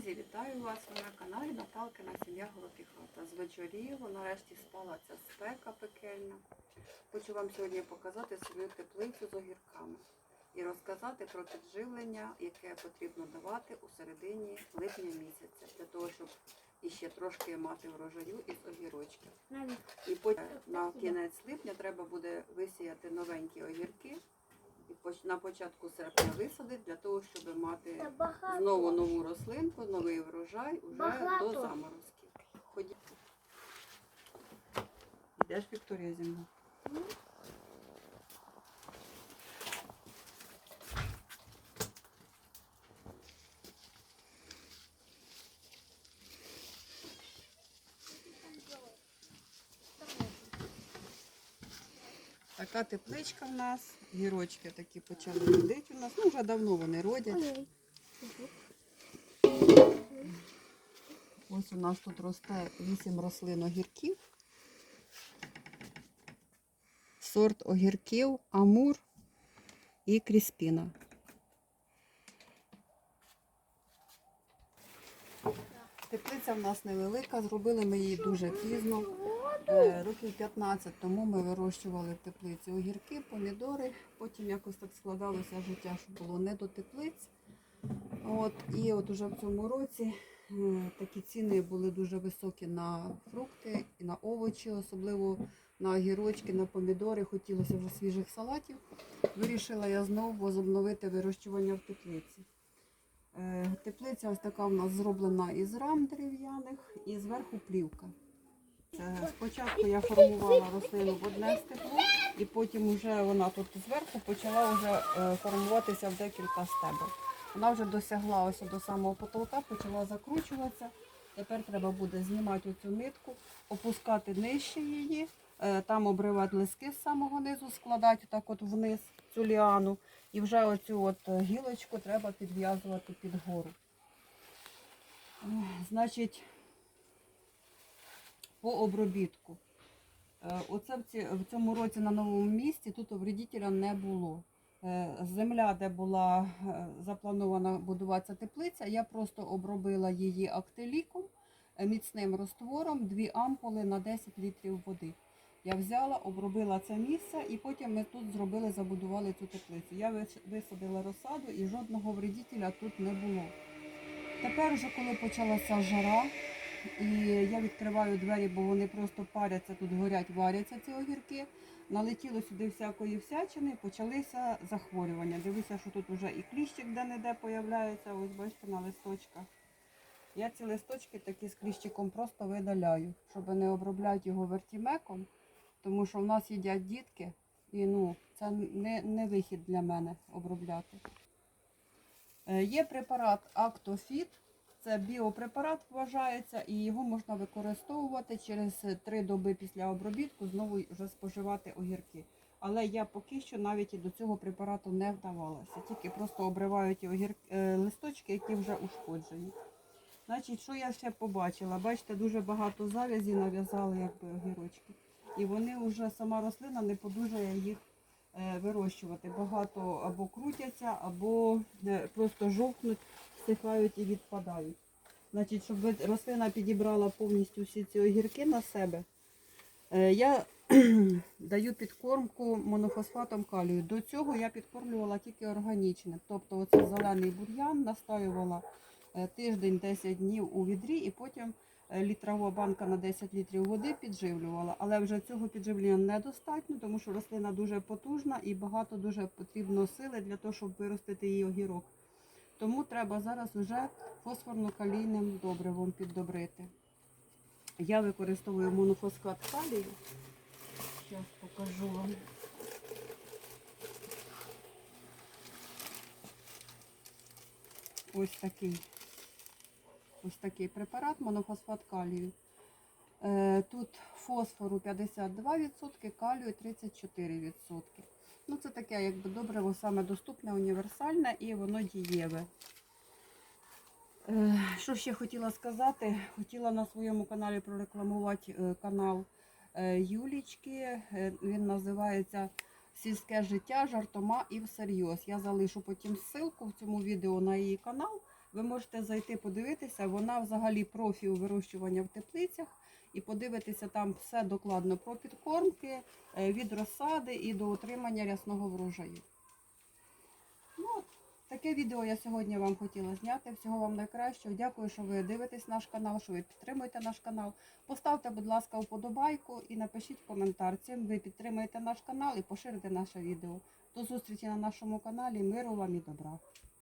Друзі, вітаю вас Ви на каналі Наталкина сім'я і. Звечоріло, нарешті спала ця спека пекельна. Хочу вам сьогодні показати свою теплицю з огірками і розказати про підживлення, яке потрібно давати у середині липня місяця, для того, щоб іще трошки мати врожаю із огірочків. І потім на кінець липня треба буде висіяти новенькі огірки на початку серпня висадити для того, щоб мати знову нову рослинку, новий врожай уже Багато. до заморозків. Ходіть. Йдеш, Вікторія, зі мною? Така тепличка в нас, гірочки такі почали родити у нас. Ну, вже давно вони родять. Ось у нас тут росте 8 рослин огірків. Сорт огірків Амур і Кріспіна. Теплиця в нас невелика, зробили ми її дуже пізно. Е, Років 15 тому ми вирощували в теплиці огірки, помідори. Потім якось так складалося життя, що було не до теплиць. От, і от уже в цьому році е, такі ціни були дуже високі на фрукти і на овочі, особливо на огірочки, на помідори. Хотілося вже свіжих салатів. Вирішила я знову возобновити вирощування в теплиці. Е, Теплиця ось така в нас зроблена із рам дерев'яних і зверху плівка. Це Спочатку я формувала рослину в одне стебло, і потім вже вона тут зверху почала вже е, формуватися в декілька стебел. Вона вже досягла ось до самого потолка, почала закручуватися. Тепер треба буде знімати оцю нитку, опускати нижче її, е, там обривати лиски з самого низу, складати так от вниз цю ліану. І вже оцю от е, гілочку треба підв'язувати під гору. Е, Значить, по обробітку. Е, Оце в, цьому році на новому місці тут вредителя не було. Е, Земля, де була е, запланована будуватися теплиця, я просто обробила її актиліком, міцним розтвором, дві ампули на 10 літрів води. Я взяла, обробила це місце і потім ми тут зробили, забудували цю теплицю. Я висадила розсаду і жодного вредителя тут не було. Тепер, вже коли почалася жара, і я відкриваю двері, бо вони просто паряться, тут горять, варяться ці огірки. Налетіло сюди всякої всячини, почалися захворювання. Дивлюся, що тут вже і кліщик де-не-де появляється, ось бачите, на листочках. Я ці листочки такі з кліщиком просто видаляю, щоб не обробляти його вертімеком, тому що в нас їдять дітки, і ну, це не, не вихід для мене обробляти. Е, Є препарат Актофіт. Це біопрепарат вважається, і його можна використовувати через три доби після обробітку, знову вже споживати огірки. Але я поки що навіть і до цього препарату не вдавалася. Тільки просто обриваю ті огір... е, листочки, які вже ушкоджені. Значить, що я ще побачила? Бачите, дуже багато завязі нав'язали якби огірочки. І вони вже сама рослина не подужає їх е, вирощувати. Багато або крутяться, або е, просто жовкнуть, всихають і відпадають. Значить, щоб рослина підібрала повністю всі ці огірки на себе, е, я даю підкормку монофосфатом калію. До цього я підкормлювала тільки органічне. Тобто оце зелений бур'ян настаювала е, тиждень 10 днів у відрі і потім е, літрова банка на 10 літрів води підживлювала. Але вже цього підживлення недостатньо, тому що рослина дуже потужна і багато дуже потрібно сили для того, щоб виростити її огірок. Тому треба зараз вже фосфорно-калійним добривом піддобрити. Я використовую монофосфат калію. Зараз покажу вам. Ось такий. Ось такий препарат, монофосфат калію. Е, Тут фосфору 52%, калію 34%. Ну, це таке, якби добриво саме доступне, універсальне і воно дієве. Е, Що ще хотіла сказати? Хотіла на своєму каналі прорекламувати е, канал е, Юлічки. Він називається Сільське життя жартома і всерйоз. Я залишу потім ссылку в цьому відео на її канал. Ви можете зайти подивитися. Вона взагалі профі у вирощування в теплицях. І подивитися там все докладно про підкормки, е, від розсади і до отримання рясного врожаю. Ну, таке відео я сьогодні вам хотіла зняти. Всього вам найкращого. Дякую, що ви дивитесь наш канал, що ви підтримуєте наш канал. Поставте, будь ласка, вподобайку і напишіть коментар. Цим ви підтримуєте наш канал і поширите наше відео. До зустрічі на нашому каналі. Миру вам і добра!